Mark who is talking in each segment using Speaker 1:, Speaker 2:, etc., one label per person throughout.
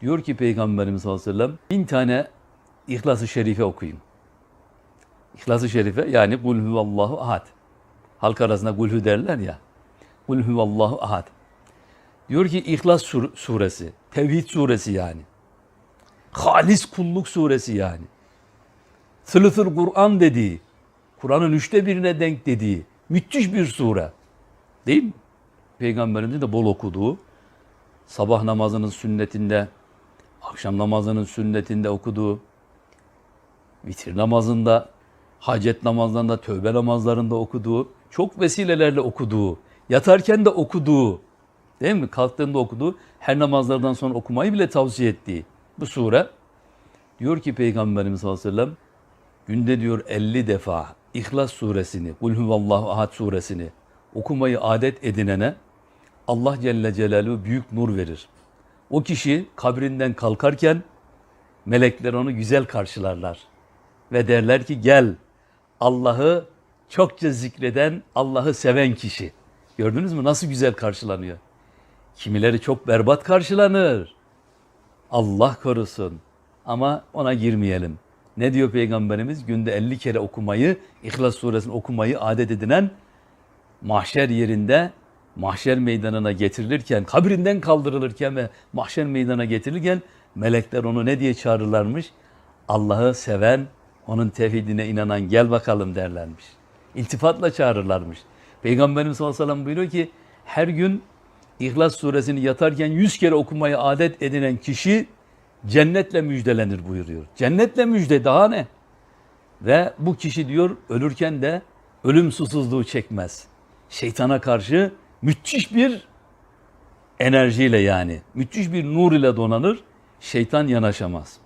Speaker 1: Diyor ki Peygamberimiz sallallahu aleyhi ve sellem bin tane İhlas-ı Şerife okuyun. İhlas-ı Şerife yani Kul huvallahu ahad. Halk arasında kulhü derler ya. Kul huvallahu ahad. Diyor ki İhlas sur- suresi, Tevhid suresi yani. Halis kulluk suresi yani. Sılıfır Kur'an dediği, Kur'an'ın üçte birine denk dediği müthiş bir sure. Değil mi? Peygamberimizin de bol okuduğu, sabah namazının sünnetinde, akşam namazının sünnetinde okuduğu, vitir namazında, hacet namazlarında, tövbe namazlarında okuduğu, çok vesilelerle okuduğu, yatarken de okuduğu, değil mi? Kalktığında okuduğu, her namazlardan sonra okumayı bile tavsiye ettiği bu sure. Diyor ki Peygamberimiz sallallahu aleyhi ve sellem, günde diyor 50 defa İhlas suresini, Kul huvallahu ahad suresini okumayı adet edinene Allah Celle Celaluhu büyük nur verir. O kişi kabrinden kalkarken melekler onu güzel karşılarlar. Ve derler ki gel Allah'ı çokça zikreden, Allah'ı seven kişi. Gördünüz mü nasıl güzel karşılanıyor. Kimileri çok berbat karşılanır. Allah korusun. Ama ona girmeyelim. Ne diyor Peygamberimiz? Günde 50 kere okumayı, İhlas suresini okumayı adet edinen mahşer yerinde mahşer meydanına getirilirken, kabrinden kaldırılırken ve mahşer meydana getirilirken melekler onu ne diye çağırırlarmış? Allah'ı seven, onun tevhidine inanan gel bakalım derlermiş. İltifatla çağırırlarmış. Peygamberimiz sallallahu aleyhi ve sellem buyuruyor ki her gün İhlas suresini yatarken yüz kere okumayı adet edinen kişi cennetle müjdelenir buyuruyor. Cennetle müjde daha ne? Ve bu kişi diyor ölürken de ölüm susuzluğu çekmez. Şeytana karşı müthiş bir enerjiyle yani, müthiş bir nur ile donanır, şeytan yanaşamaz.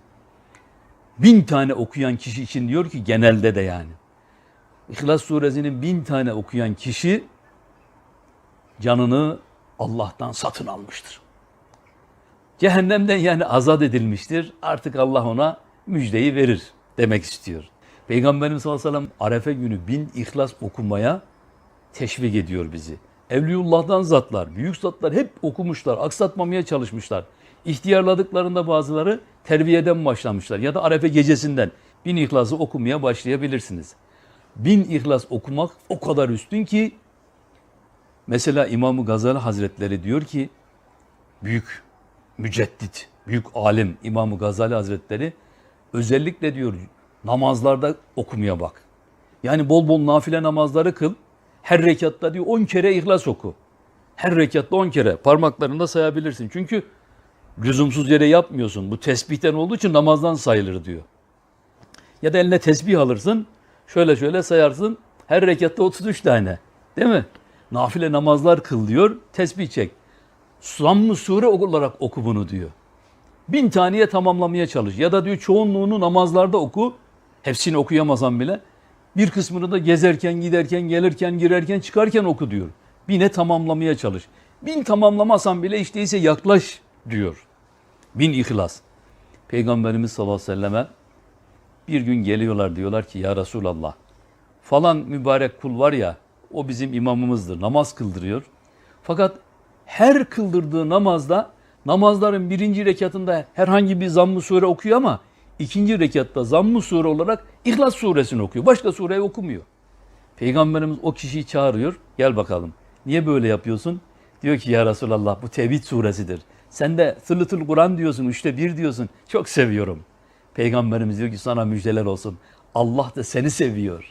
Speaker 1: Bin tane okuyan kişi için diyor ki genelde de yani. İhlas suresinin bin tane okuyan kişi canını Allah'tan satın almıştır. Cehennemden yani azat edilmiştir. Artık Allah ona müjdeyi verir demek istiyor. Peygamberimiz sallallahu aleyhi ve sellem Arefe günü bin ihlas okumaya teşvik ediyor bizi. Evliyullah'dan zatlar, büyük zatlar hep okumuşlar, aksatmamaya çalışmışlar. İhtiyarladıklarında bazıları terbiyeden başlamışlar ya da Arefe gecesinden bin ihlası okumaya başlayabilirsiniz. Bin ihlas okumak o kadar üstün ki mesela İmam-ı Gazali Hazretleri diyor ki büyük müceddit, büyük alim İmam-ı Gazali Hazretleri özellikle diyor namazlarda okumaya bak. Yani bol bol nafile namazları kıl. Her rekatta diyor 10 kere ihlas oku. Her rekatta 10 kere parmaklarında sayabilirsin. Çünkü lüzumsuz yere yapmıyorsun. Bu tesbihten olduğu için namazdan sayılır diyor. Ya da eline tesbih alırsın. Şöyle şöyle sayarsın. Her rekatta 33 tane. Değil mi? Nafile namazlar kıl diyor. Tesbih çek. Zamm-ı sure olarak oku bunu diyor. Bin taneye tamamlamaya çalış. Ya da diyor çoğunluğunu namazlarda oku. Hepsini okuyamazsan bile. Bir kısmını da gezerken, giderken, gelirken, girerken, çıkarken oku diyor. Bine tamamlamaya çalış. Bin tamamlamasan bile işte ise yaklaş diyor. Bin ihlas. Peygamberimiz sallallahu aleyhi ve selleme bir gün geliyorlar diyorlar ki ya Resulallah falan mübarek kul var ya o bizim imamımızdır. Namaz kıldırıyor. Fakat her kıldırdığı namazda namazların birinci rekatında herhangi bir zamm-ı sure okuyor ama ikinci rekatta zamm-ı sure olarak İhlas suresini okuyor. Başka sureyi okumuyor. Peygamberimiz o kişiyi çağırıyor. Gel bakalım. Niye böyle yapıyorsun? Diyor ki ya Resulallah bu Tevhid suresidir. Sen de Sıllıtıl Kur'an diyorsun, üçte bir diyorsun. Çok seviyorum. Peygamberimiz diyor ki sana müjdeler olsun. Allah da seni seviyor.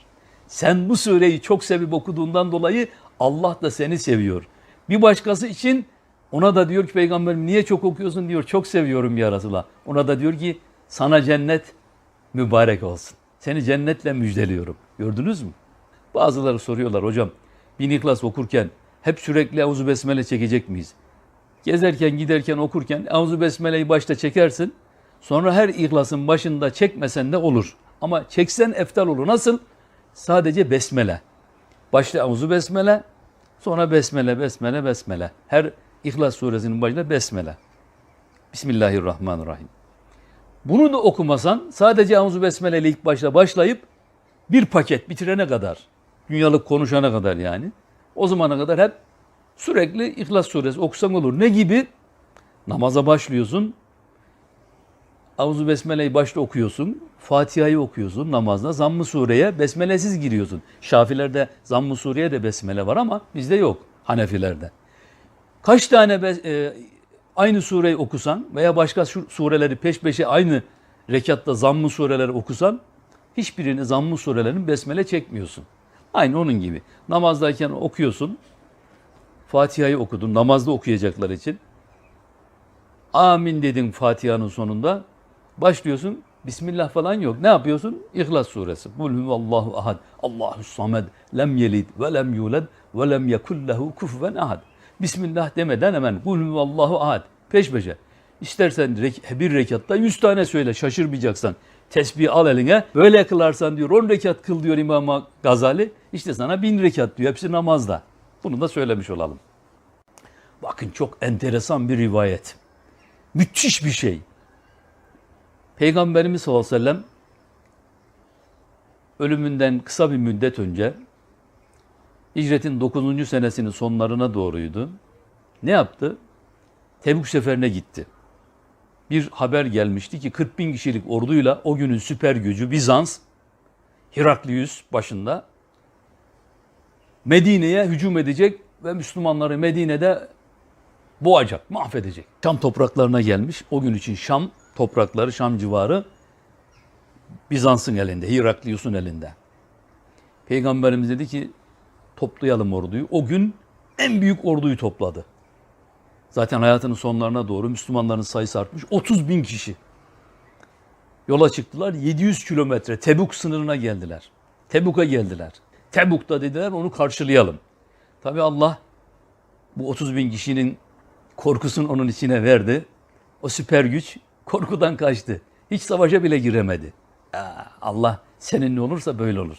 Speaker 1: Sen bu sureyi çok sevip okuduğundan dolayı Allah da seni seviyor. Bir başkası için ona da diyor ki peygamberim niye çok okuyorsun diyor. Çok seviyorum ya Resulallah. Ona da diyor ki sana cennet mübarek olsun. Seni cennetle müjdeliyorum. Gördünüz mü? Bazıları soruyorlar hocam bin ihlas okurken hep sürekli Euzu Besmele çekecek miyiz? Gezerken giderken okurken Euzu Besmele'yi başta çekersin. Sonra her ihlasın başında çekmesen de olur. Ama çeksen eftal olur. Nasıl? Sadece besmele. Başta Euzu Besmele, sonra Besmele, Besmele, Besmele. Her İhlas suresinin başında Besmele. Bismillahirrahmanirrahim. Bunu da okumasan sadece Euzu Besmele ile ilk başta başlayıp bir paket bitirene kadar, dünyalık konuşana kadar yani. O zamana kadar hep sürekli İhlas suresi okusan olur. Ne gibi? Namaza başlıyorsun. Avuzu Besmele'yi başta okuyorsun. Fatiha'yı okuyorsun namazda. Zamm-ı Sure'ye besmelesiz giriyorsun. Şafilerde Zamm-ı Sure'ye de besmele var ama bizde yok Hanefilerde. Kaç tane e, aynı sureyi okusan veya başka sureleri peş peşe aynı rekatta zamm-ı sureleri okusan hiçbirini zamm-ı surelerin besmele çekmiyorsun. Aynı onun gibi. Namazdayken okuyorsun. Fatiha'yı okudun. Namazda okuyacaklar için. Amin dedin Fatiha'nın sonunda. Başlıyorsun. Bismillah falan yok. Ne yapıyorsun? İhlas suresi. Kul huvallahu ahad. Allahu samed. Lem yelid ve lem yulad ve lem yekul lehu ahad. Bismillah demeden hemen kul huvallahu ahad. Peş peşe. İstersen bir rekatta yüz tane söyle şaşırmayacaksan. Tesbih al eline. Böyle kılarsan diyor 10 rekat kıl diyor İmam Gazali. İşte sana bin rekat diyor. Hepsi namazda. Bunu da söylemiş olalım. Bakın çok enteresan bir rivayet. Müthiş bir şey. Peygamberimiz sallallahu aleyhi ve sellem ölümünden kısa bir müddet önce hicretin 9. senesinin sonlarına doğruydu. Ne yaptı? Tebük seferine gitti. Bir haber gelmişti ki 40 bin kişilik orduyla o günün süper gücü Bizans, Heraklius başında Medine'ye hücum edecek ve Müslümanları Medine'de boğacak, mahvedecek. Şam topraklarına gelmiş. O gün için Şam toprakları, Şam civarı Bizans'ın elinde, Heraklius'un elinde. Peygamberimiz dedi ki toplayalım orduyu. O gün en büyük orduyu topladı. Zaten hayatının sonlarına doğru Müslümanların sayısı artmış. 30 bin kişi. Yola çıktılar. 700 kilometre Tebuk sınırına geldiler. Tebuk'a geldiler. Tebuk'ta dediler onu karşılayalım. Tabi Allah bu 30 bin kişinin korkusunu onun içine verdi. O süper güç korkudan kaçtı. Hiç savaşa bile giremedi. Allah seninle olursa böyle olur.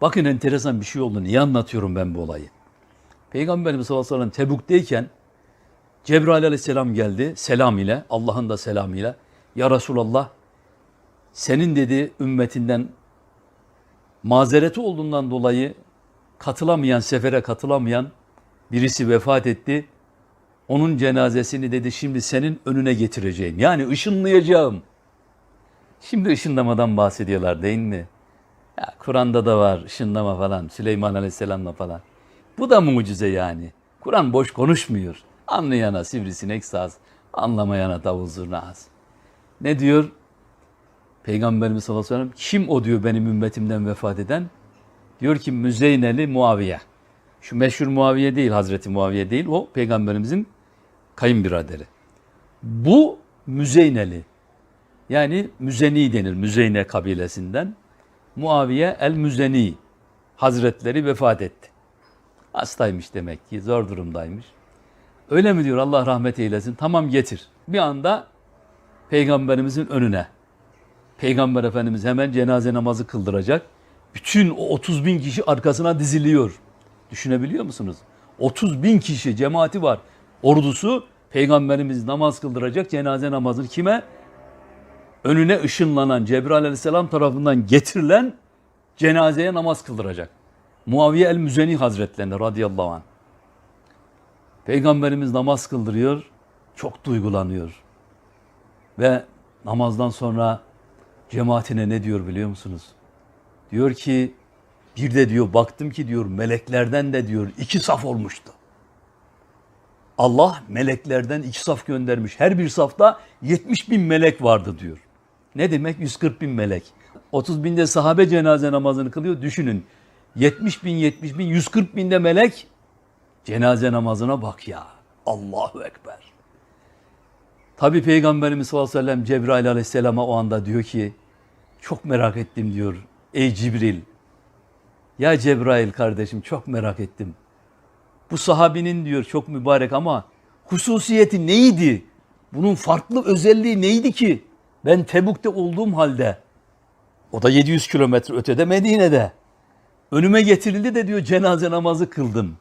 Speaker 1: Bakın enteresan bir şey oldu. Niye anlatıyorum ben bu olayı? Peygamberimiz sallallahu aleyhi ve sellem Tebuk'teyken Cebrail aleyhisselam geldi selam ile, Allah'ın da selamıyla. Ya Resulallah senin dedi ümmetinden mazereti olduğundan dolayı katılamayan, sefere katılamayan birisi vefat etti. Onun cenazesini dedi şimdi senin önüne getireceğim. Yani ışınlayacağım. Şimdi ışınlamadan bahsediyorlar değil mi? Kur'an'da da var ışınlama falan. Süleyman Aleyhisselam'la falan. Bu da mucize yani. Kur'an boş konuşmuyor. Anlayana sivrisinek saz, anlamayana davul zurna az. Ne diyor? Peygamberimiz sallallahu aleyhi ve sellem kim o diyor benim ümmetimden vefat eden? Diyor ki Müzeyneli Muaviye. Şu meşhur Muaviye değil, Hazreti Muaviye değil. O peygamberimizin kayınbiraderi. Bu Müzeyneli. Yani Müzeni denir. Müzeyne kabilesinden. Muaviye el-Müzeni Hazretleri vefat etti. Hastaymış demek ki, zor durumdaymış. Öyle mi diyor Allah rahmet eylesin? Tamam getir. Bir anda peygamberimizin önüne. Peygamber Efendimiz hemen cenaze namazı kıldıracak. Bütün o 30 bin kişi arkasına diziliyor. Düşünebiliyor musunuz? 30 bin kişi cemaati var. Ordusu peygamberimiz namaz kıldıracak cenaze namazını kime? Önüne ışınlanan Cebrail aleyhisselam tarafından getirilen cenazeye namaz kıldıracak. Muaviye el-Müzeni Hazretlerine radıyallahu anh. Peygamberimiz namaz kıldırıyor, çok duygulanıyor. Ve namazdan sonra cemaatine ne diyor biliyor musunuz? Diyor ki bir de diyor baktım ki diyor meleklerden de diyor iki saf olmuştu. Allah meleklerden iki saf göndermiş. Her bir safta 70 bin melek vardı diyor. Ne demek 140 bin melek? 30 binde sahabe cenaze namazını kılıyor. Düşünün 70 bin 70 bin 140 binde melek cenaze namazına bak ya. Allahu Ekber. Tabi Peygamberimiz sallallahu aleyhi ve sellem Cebrail aleyhisselama o anda diyor ki çok merak ettim diyor. Ey Cibril. Ya Cebrail kardeşim çok merak ettim. Bu sahabinin diyor çok mübarek ama hususiyeti neydi? Bunun farklı özelliği neydi ki? Ben Tebuk'te olduğum halde o da 700 kilometre ötede Medine'de. Önüme getirildi de diyor cenaze namazı kıldım.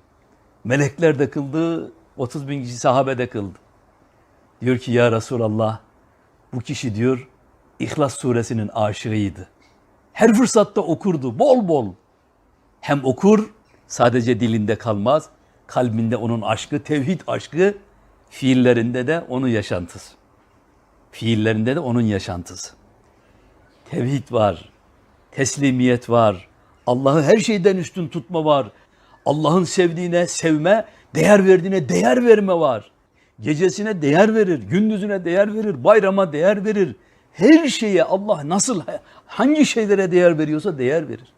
Speaker 1: Melekler de kıldı, 30 bin kişi sahabe de kıldı. Diyor ki ya Resulallah bu kişi diyor İhlas suresinin aşığıydı. Her fırsatta okurdu bol bol. Hem okur sadece dilinde kalmaz. Kalbinde onun aşkı, tevhid aşkı, fiillerinde de onun yaşantısı. Fiillerinde de onun yaşantısı. Tevhid var, teslimiyet var, Allah'ı her şeyden üstün tutma var. Allah'ın sevdiğine sevme, değer verdiğine değer verme var. Gecesine değer verir, gündüzüne değer verir, bayrama değer verir. Her şeye Allah nasıl, hangi şeylere değer veriyorsa değer verir.